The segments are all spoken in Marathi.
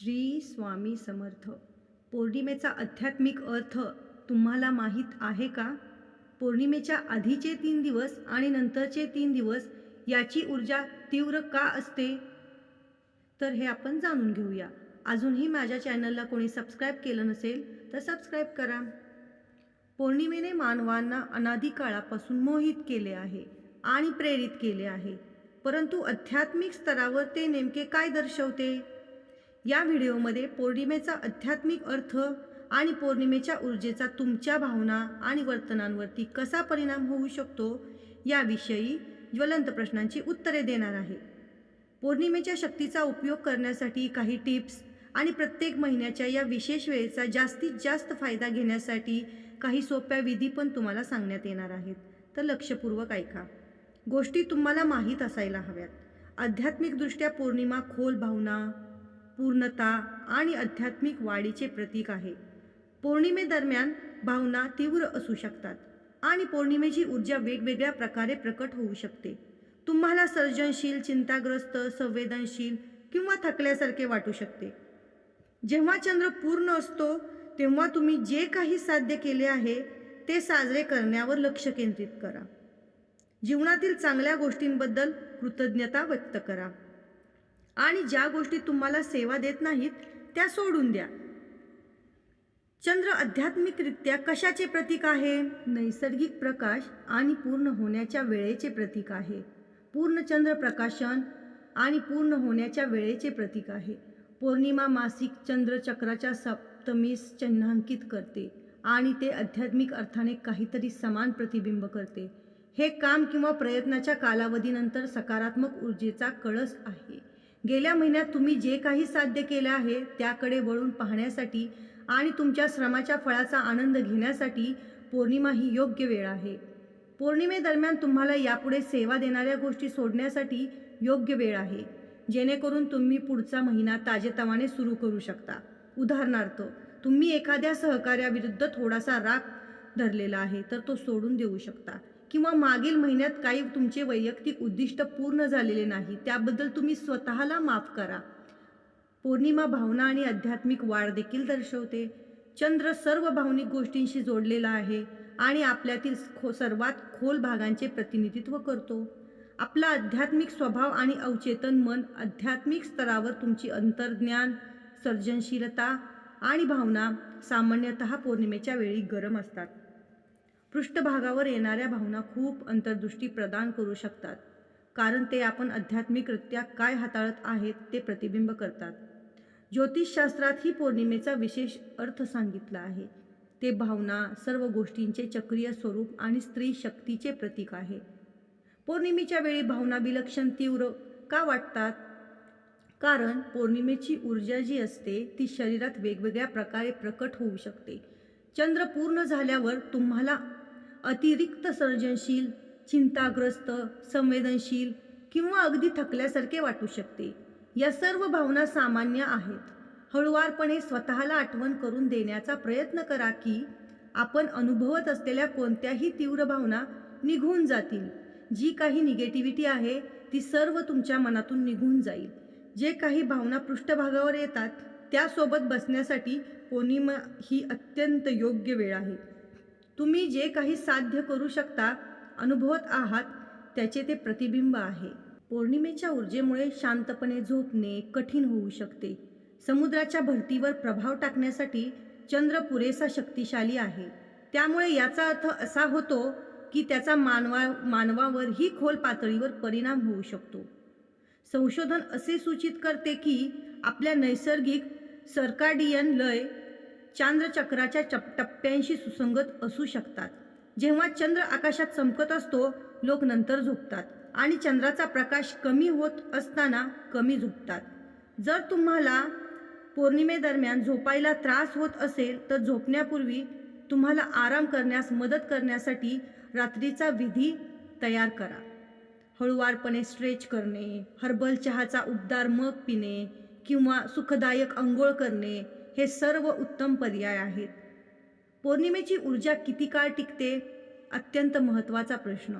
श्री स्वामी समर्थ. पौर्णिमेचा आध्यात्मिक अर्थ तुम्हाला माहीत आहे का? पौर्णिमेच्या आधीचे तीन दिवस आणि नंतरचे तीन दिवस याची ऊर्जा तीव्र का असते? तर हे आपण जाणून घेऊया. अजूनही माझ्या चॅनलला कोणी सबस्क्राईब केलं नसेल तर सबस्क्राईब करा. पौर्णिमेने मानवांना अनादी काळापासून मोहित केले आहे आणि प्रेरित केले आहे. परंतु आध्यात्मिक स्तरावर ते नेमके काय दर्शवते? या व्हिडिओमध्ये पौर्णिमेचा आध्यात्मिक अर्थ आणि पौर्णिमेच्या ऊर्जेचा तुमच्या भावना आणि वर्तनांवरती कसा परिणाम होऊ शकतो याविषयी ज्वलंत प्रश्नांची उत्तरे देणार आहे. पौर्णिमेच्या शक्तीचा उपयोग करण्यासाठी काही टिप्स आणि प्रत्येक महिन्याच्या या विशेष वेळेचा जास्तीत जास्त फायदा घेण्यासाठी काही सोप्या विधी पण तुम्हाला सांगण्यात येणार आहेत. तर लक्षपूर्वक ऐका. गोष्टी तुम्हाला माहीत असायला हव्यात. आध्यात्मिकदृष्ट्या पौर्णिमा खोल भावना पूर्णता आणि आध्यात्मिक वाढीचे प्रतीक आहे. पौर्णिमेदरम्यान भावना तीव्र असू शकतात आणि पौर्णिमेची ऊर्जा वेगवेगळ्या प्रकारे प्रकट होऊ शकते. तुम्हाला सर्जनशील चिंताग्रस्त संवेदनशील किंवा थकल्यासारखे वाटू शकते. जेव्हा चंद्र पूर्ण असतो तेव्हा तुम्ही जे काही साध्य केले आहे ते साजरे करण्यावर लक्ष केंद्रित करा. जीवनातील चांगल्या गोष्टींबद्दल कृतज्ञता व्यक्त करा. आणि ज्या गोष्टी तुम्हाला सेवा देत नाहीत त्या सोडून द्या. चंद्र आध्यात्मिकरित्या कशाचे प्रतीक आहे? नैसर्गिक प्रकाश आणि पूर्ण होण्याच्या वेळेचे प्रतीक आहे. पूर्ण चंद्र प्रकाशन आणि पूर्ण होण्याच्या वेळेचे प्रतीक आहे. पौर्णिमा मासिक चंद्रचक्राच्या सप्तमीस चिन्हांकित करते आणि ते आध्यात्मिक अर्थाने काहीतरी समान प्रतिबिंब करते. हे काम किंवा प्रयत्नाच्या कालावधीनंतर सकारात्मक ऊर्जेचा कळस आहे. गेल्या महिन्यात तुम्ही जे काही साध्य केलं आहे त्याकडे वळून पाहण्यासाठी आणि तुमच्या श्रमाच्या फळाचा आनंद घेण्यासाठी पौर्णिमा ही योग्य वेळ आहे. पौर्णिमेदरम्यान तुम्हाला यापुढे सेवा देणाऱ्या गोष्टी सोडण्यासाठी योग्य वेळ आहे. जेणेकरून तुम्ही पुढचा महिना ताजेतवाने सुरू करू शकता. उदाहरणार्थ तुम्ही एखाद्या सहकार्याविरुद्ध थोडासा राग धरलेला आहे तर तो सोडून देऊ शकता. किंवा मागील महिन्यात काही तुमचे वैयक्तिक उद्दिष्ट पूर्ण झालेले नाही त्याबद्दल तुम्ही स्वतःला माफ करा. पौर्णिमा भावना आणि आध्यात्मिक वाढ देखील दर्शवते. चंद्र सर्व भावनिक गोष्टींशी जोडलेला आहे आणि आपल्यातील खो सर्वात खोल भागांचे प्रतिनिधित्व करतो. आपला आध्यात्मिक स्वभाव आणि अवचेतन मन आध्यात्मिक स्तरावर तुमची अंतर्ज्ञान सर्जनशीलता आणि भावना सामान्यतः पौर्णिमेच्या वेळी गरम असतात. पृष्ठभागावर येणाऱ्या भावना खूप अंतर्दृष्टी प्रदान करू शकतात कारण ते आपण आध्यात्मिकरित्या काय हाताळत आहेत ते प्रतिबिंब करतात. ज्योतिषशास्त्रात ही पौर्णिमेचा विशेष अर्थ सांगितला आहे. ते भावना सर्व गोष्टींचे चक्रीय स्वरूप आणि स्त्री शक्तीचे प्रतीक आहे. पौर्णिमेच्या वेळी भावना विलक्षण तीव्र का वाटतात? कारण पौर्णिमेची ऊर्जा जी असते ती शरीरात वेगवेगळ्या प्रकारे प्रकट होऊ शकते. चंद्र पूर्ण झाल्यावर तुम्हाला अतिरिक्त सर्जनशील चिंताग्रस्त संवेदनशील किंवा अगदी थकल्यासारखे वाटू शकते. या सर्व भावना सामान्य आहेत. हळुवारपणे स्वतःला आठवण करून देण्याचा प्रयत्न करा की आपण अनुभवत असलेल्या कोणत्याही तीव्र भावना निघून जातील. जी काही निगेटिव्हिटी आहे ती सर्व तुमच्या मनातून निघून जाईल. जे काही भावना पृष्ठभागावर येतात त्यासोबत बसण्यासाठी पौर्णिमा ही अत्यंत योग्य वेळ आहे. तुम्ही जे काही साध्य करू शकता अनुभवत आहात त्याचे ते प्रतिबिंब आहे. पौर्णिमेच्या ऊर्जेमुळे शांतपणे झोपणे कठीण होऊ शकते. समुद्राच्या भरतीवर प्रभाव टाकण्यासाठी चंद्र पुरेसा शक्तिशाली आहे. त्यामुळे याचा अर्थ असा होतो की त्याचा मानवा मानवावरही खोल पातळीवर परिणाम होऊ शकतो. संशोधन असे सूचित करते की आपल्या नैसर्गिक सर्काडियन लय चांद्रचक्राच्या चप टप्प्यांशी सुसंगत असू शकतात. जेव्हा चंद्र आकाशात चमकत असतो लोक नंतर झोपतात आणि चंद्राचा प्रकाश कमी होत असताना कमी झोपतात. जर तुम्हाला पौर्णिमेदरम्यान झोपायला त्रास होत असेल तर झोपण्यापूर्वी तुम्हाला आराम करण्यास मदत करण्यासाठी रात्रीचा विधी तयार करा. हळुवारपणे स्ट्रेच करणे हर्बल चहाचा उबदार मग पिणे किंवा सुखदायक अंघोळ करणे हे सर्व उत्तम पर्याय आहेत. पौर्णिमेची ऊर्जा किती काळ टिकते? अत्यंत महत्त्वाचा प्रश्न.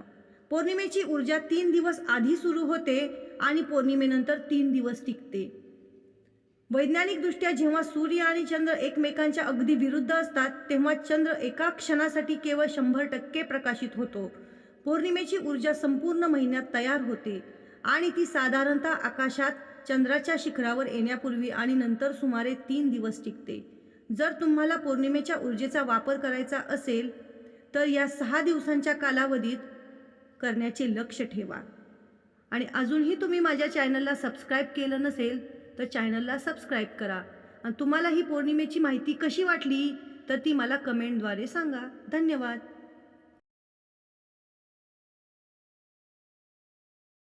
पौर्णिमेची ऊर्जा तीन दिवस आधी सुरू होते आणि पौर्णिमेनंतर तीन दिवस टिकते. वैज्ञानिकदृष्ट्या जेव्हा सूर्य आणि चंद्र एकमेकांच्या अगदी विरुद्ध असतात तेव्हा चंद्र एका क्षणासाठी केवळ शंभर टक्के प्रकाशित होतो. पौर्णिमेची ऊर्जा संपूर्ण महिन्यात तयार होते आणि ती साधारणतः आकाशात चंद्राच्या शिखरावर येण्यापूर्वी आणि नंतर सुमारे तीन दिवस टिकते. जर तुम्हाला पौर्णिमेच्या ऊर्जेचा वापर करायचा असेल तर या सहा दिवसांच्या कालावधीत करण्याचे लक्ष ठेवा. आणि अजूनही तुम्ही माझ्या चॅनलला सबस्क्राईब केलं नसेल तर चॅनलला सबस्क्राईब करा. आणि तुम्हाला ही पौर्णिमेची माहिती कशी वाटली तर ती मला कमेंटद्वारे सांगा. धन्यवाद.